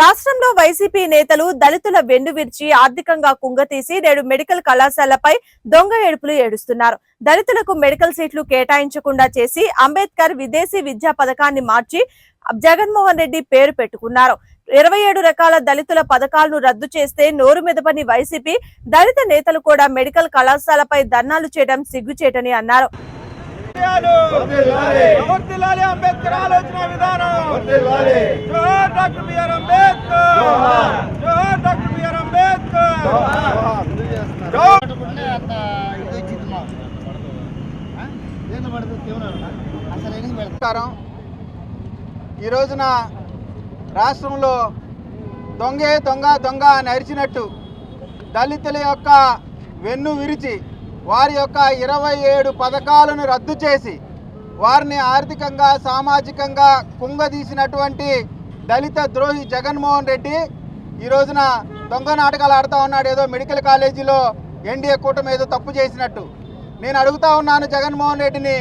రాష్ట్రంలో వైసీపీ నేతలు దళితుల వెన్ను విరిచి ఆర్థికంగా కుంగతీసి నేడు మెడికల్ కళాశాలపై దొంగ ఏడుపులు ఏడుస్తున్నారు. దళితులకు మెడికల్ సీట్లు కేటాయించకుండా చేసి అంబేద్కర్ విదేశీ విద్యా పథకాన్ని మార్చి జగన్మోహన్ రెడ్డి పేరు పెట్టుకున్నారు. ఇరవై ఏడు రకాల దళితుల పథకాలను రద్దు చేస్తే నోరు మెదపని వైసీపీ దళిత నేతలు కూడా మెడికల్ కళాశాలపై ధర్నాలు చేయడం సిగ్గుచేటని అన్నారు. వర్ధిల్లాలి అంబేద్కర్ ఆలోచన విధానం. జోహార్ డాక్టర్ బిఆర్ అంబేద్కర్. జోహార్ డాక్టర్ బిఆర్ అంబేద్కర్. ఈ రోజున రాష్ట్రంలో దొంగే దొంగ దొంగ అని అరిచినట్టు దళితుల యొక్క వెన్ను విరిచి వారి యొక్క ఇరవై ఏడు పథకాలను రద్దు చేసి వారిని ఆర్థికంగా సామాజికంగా కుంగదీసినటువంటి దళిత ద్రోహి జగన్మోహన్ రెడ్డి ఈ రోజున దొంగ నాటకాలు ఆడుతూ ఉన్నాడు. ఏదో మెడికల్ కాలేజీలో ఎన్డీఏ కూటమి ఏదో తప్పు చేసినట్టు. నేను అడుగుతా ఉన్నాను జగన్మోహన్ రెడ్డిని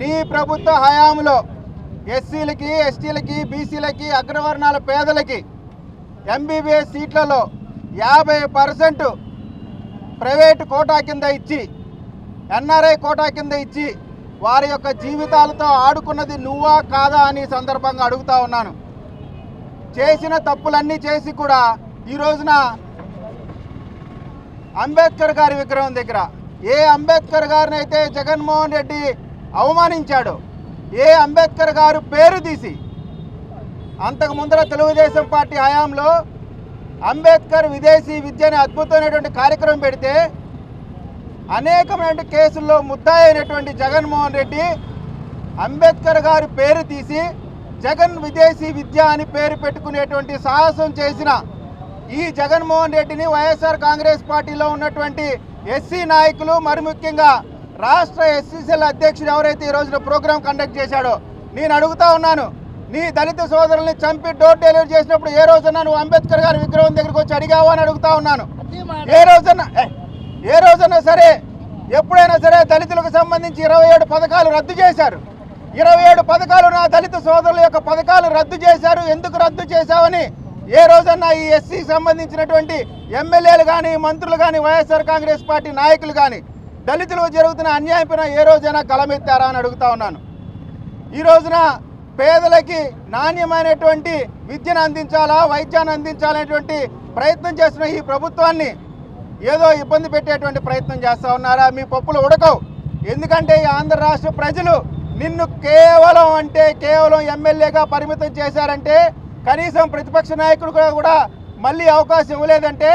నీ ప్రభుత్వ హయాంలో ఎస్సీలకి ఎస్టీలకి బీసీలకి అగ్రవర్ణాల పేదలకి ఎంబీబీఎస్ సీట్లలో యాభై పర్సెంట్ ప్రైవేటు కోటా కింద ఇచ్చి ఎన్ఆర్ఐ కోటా కింద ఇచ్చి వారి యొక్క జీవితాలతో ఆడుకున్నది నువ్వా కాదా అని సందర్భంగా అడుగుతా ఉన్నాను. చేసిన తప్పులన్నీ చేసి కూడా ఈ రోజున అంబేద్కర్ గారి విగ్రహం దగ్గర ఏ అంబేద్కర్ గారిని అయితే జగన్మోహన్ రెడ్డి అవమానించాడు ఏ అంబేద్కర్ గారు పేరు తీసి అంతకు ముందర తెలుగుదేశం పార్టీ హయాంలో అంబేద్కర్ విదేశీ విద్య అనే అద్భుతమైనటువంటి కార్యక్రమం పెడితే అనేకమైన కేసుల్లో ముద్దాయి అయినటువంటి జగన్మోహన్ రెడ్డి అంబేద్కర్ గారి పేరు తీసి జగన్ విదేశీ విద్య అని పేరు పెట్టుకునేటువంటి సాహసం చేసిన ఈ జగన్మోహన్ రెడ్డిని వైఎస్ఆర్ కాంగ్రెస్ పార్టీలో ఉన్నటువంటి ఎస్సీ నాయకులు మరి ముఖ్యంగా రాష్ట్ర ఎస్సీసీల అధ్యక్షుడు ఎవరైతే ఈ రోజున ప్రోగ్రాం కండక్ట్ చేశాడో నేను అడుగుతా ఉన్నాను నీ దళిత సోదరుల్ని చంపి డోర్ డెలివరీ చేసినప్పుడు ఏ రోజున నువ్వు అంబేద్కర్ గారి విగ్రహం దగ్గరికి వచ్చి అడిగావా అని అడుగుతా ఉన్నాను. ఏ రోజున ఏ, రోజైనా సరే ఎప్పుడైనా సరే దళితులకు సంబంధించి ఇరవై ఏడు పథకాలు రద్దు చేశారు. ఇరవై ఏడు పథకాలు నా దళిత సోదరుల యొక్క పథకాలు రద్దు చేశారు. ఎందుకు రద్దు చేశావని ఏ రోజన్నా ఈ ఎస్సీకి సంబంధించినటువంటి ఎమ్మెల్యేలు కానీ మంత్రులు కానీ వైఎస్ఆర్ కాంగ్రెస్ పార్టీ నాయకులు కానీ దళితులకు జరుగుతున్న అన్యాయం పైన ఏ రోజైనా కలమెత్తారా అని అడుగుతా ఉన్నాను. ఈ రోజున పేదలకి నాణ్యమైనటువంటి విద్యను అందించాలా వైద్యాన్ని అందించాలనేటువంటి ప్రయత్నం చేస్తున్న ఈ ప్రభుత్వాన్ని ఏదో ఇబ్బంది పెట్టేటువంటి ప్రయత్నం చేస్తూ ఉన్నారా? మీ పప్పులు ఉడకవు. ఎందుకంటే ఈ ఆంధ్ర రాష్ట్ర ప్రజలు నిన్ను కేవలం అంటే కేవలం ఎమ్మెల్యేగా పరిమితం చేశారంటే కనీసం ప్రతిపక్ష నాయకుడుగా కూడా మళ్ళీ అవకాశం ఇవ్వలేదంటే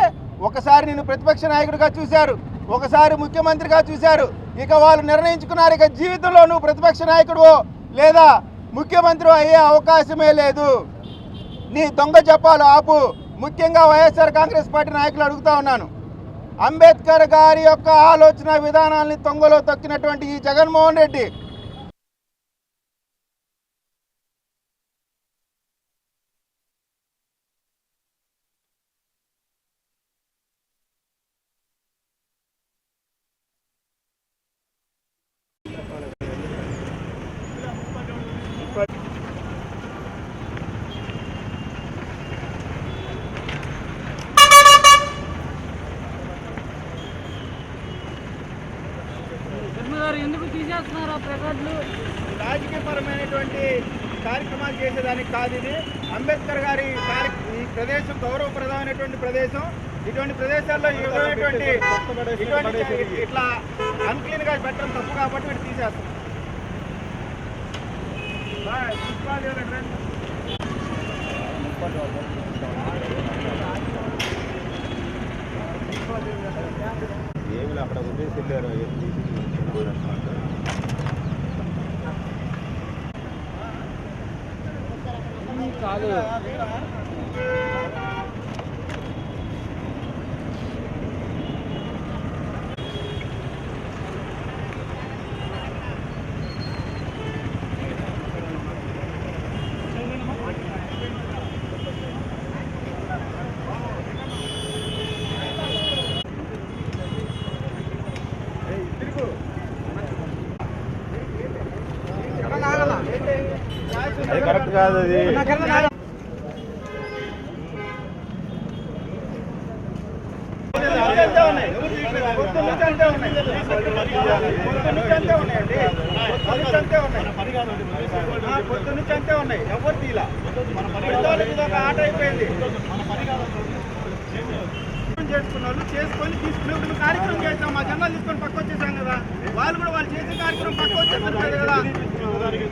ఒకసారి నిన్ను ప్రతిపక్ష నాయకుడిగా చూశారు. ఒకసారి ముఖ్యమంత్రిగా చూశారు. ఇక వాళ్ళు నిర్ణయించుకున్నారు ఇక జీవితంలో నువ్వు ప్రతిపక్ష నాయకుడు లేదా ముఖ్యమంత్రి అయ్యే అవకాశమే లేదు. నీ దొంగ చెప్పాలు ఆపు. ముఖ్యంగా వైఎస్ఆర్ కాంగ్రెస్ పార్టీ నాయకులు అడుగుతా ఉన్నాను. అంబేద్కర్ గారి యొక్క ఆలోచన విధానాల్ని తొంగలో తొక్కినటువంటి ఈ జగన్మోహన్ రెడ్డి గారు ఎందుకు తీసేస్తున్నారు ఆ ప్లకార్డులు రాజకీయపరమైనటువంటి కార్యక్రమాలు చేసేదానికి కాదు ఇది. అంబేద్కర్ గారి కార్య- ఈ ప్రదేశం గౌరవప్రదమైనటువంటి ప్రదేశం. ఇటువంటి ప్రదేశాల్లో ఇటువంటి ఇట్లా అన్క్లీన్గా పెట్టడం తప్పు కాబట్టి వీటి తీసేస్తాం. ఏమి అక్కడ వదిలేసి వెళ్ళారు ఏం కాదు. కరెక్ట్ కాదు అది. పొద్దు ఉన్నాయి ఎవరు తీలా ఒక చేసుకొని తీసుకుని కార్యక్రమం చేస్తాం మా జెండాలు తీసుకొని పక్క వచ్చేసాం కదా వాళ్ళు కూడా వాళ్ళు చేసే కార్యక్రమం పక్క వచ్చేసారు కదా